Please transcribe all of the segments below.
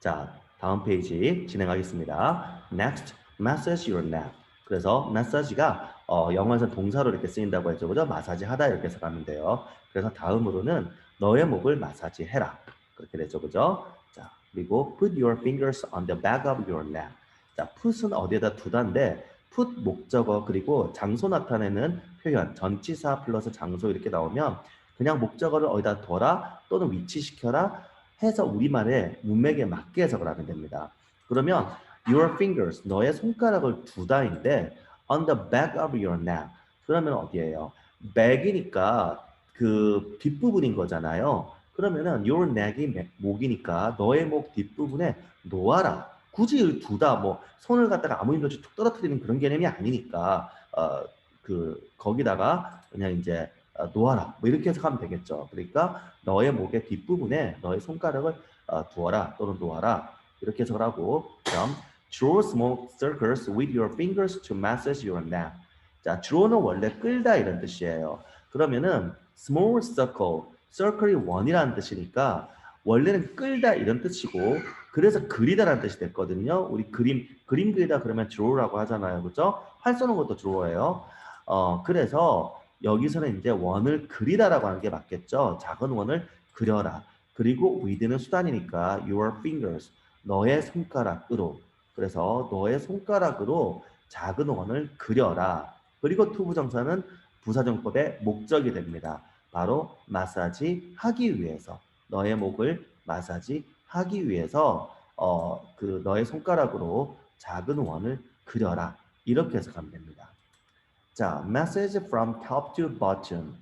자, 다음 페이지 진행하겠습니다. Next, massage your neck. 그래서 massage가 어, 영어에서 동사로 이렇게 쓰인다고 했죠. 그죠? 마사지 하다 이렇게 해석하면 돼요. 그래서 다음으로는 너의 목을 마사지 해라. 그렇게 되죠. 그죠? 자, 그리고 put your fingers on the back of your neck. 자, put은 어디에다 두다인데 put 목적어 그리고 장소 나타내는 표현 전치사 플러스 장소 이렇게 나오면 그냥 목적어를 어디다 둬라 또는 위치시켜라 해서 우리말의 문맥에 맞게 해석을 하면 됩니다. 그러면 your fingers 너의 손가락을 두다인데 on the back of your neck 그러면 어디예요? back이니까 그 뒷부분인 거잖아요. 그러면은 your neck이 매- 목이니까 너의 목 뒷부분에 놓아라. 굳이 두다 뭐 손을 갖다가 아무 힘도 없이 툭 떨어뜨리는 그런 개념이 아니니까 어 그 거기다가 그냥 이제 어, 놓아라 뭐 이렇게 해석하면 되겠죠. 그러니까 너의 목의 뒷부분에 너의 손가락을 어, 두어라 또는 놓아라 이렇게 해석을 하고 그럼 draw small circles with your fingers to massage your neck. 자, draw는 원래 끌다 이런 뜻이에요. 그러면은 small circle, circle이 원이라는 뜻이니까 원래는 끌다 이런 뜻이고 그래서 그리다라는 뜻이 됐거든요. 우리 그림 그림 그리다 그러면 draw라고 하잖아요. 그죠? 활 쏘는 것도 draw예요. 어, 그래서 여기서는 이제 원을 그리다라고 하는 게 맞겠죠. 작은 원을 그려라. 그리고 with는 수단이니까 your fingers, 너의 손가락으로. 그래서 너의 손가락으로 작은 원을 그려라. 그리고 투부정사는 부사정법의 목적이 됩니다. 바로 마사지 하기 위해서 너의 목을 마사지 하기 위해서 어, 그 너의 손가락으로 작은 원을 그려라. 이렇게 해석하면 됩니다. 자, message from top to bottom.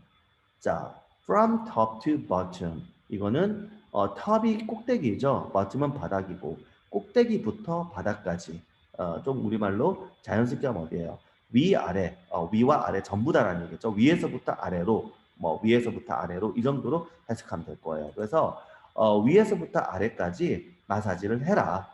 자, from top to bottom. 이거는 어, 탑이 꼭대기죠. bottom은 바닥이고 꼭대기부터 바닥까지. 어, 좀 우리말로 자연스럽게 하면 어디예요? 위 아래, 어, 위와 아래 전부 다라는 얘기죠. 위에서부터 아래로, 뭐 위에서부터 아래로 이 정도로 해석하면 될 거예요. 그래서 어, 위에서부터 아래까지 마사지를 해라.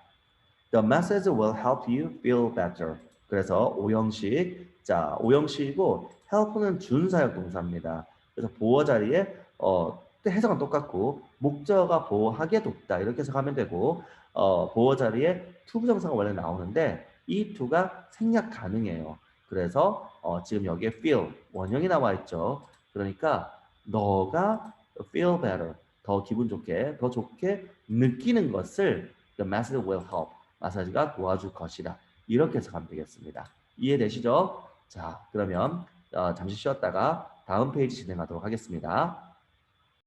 The massage will help you feel better. 그래서 오형식, 자 오형식이고 help는 준사역 동사입니다. 그래서 보호 자리에 어, 해석은 똑같고 목적어가 보호하게 돕다 이렇게 해석하면 되고 어, 보호 자리에 투부정사가 원래 나오는데 이 투가 생략 가능해요. 그래서 어, 지금 여기에 feel 원형이 나와 있죠. 그러니까 너가 feel better 더 기분 좋게 더 좋게 느끼는 것을 the massage will help 마사지가 도와줄 것이다. 이렇게 해석하면 되겠습니다. 이해되시죠? 자, 그러면 어, 잠시 쉬었다가 다음 페이지 진행하도록 하겠습니다.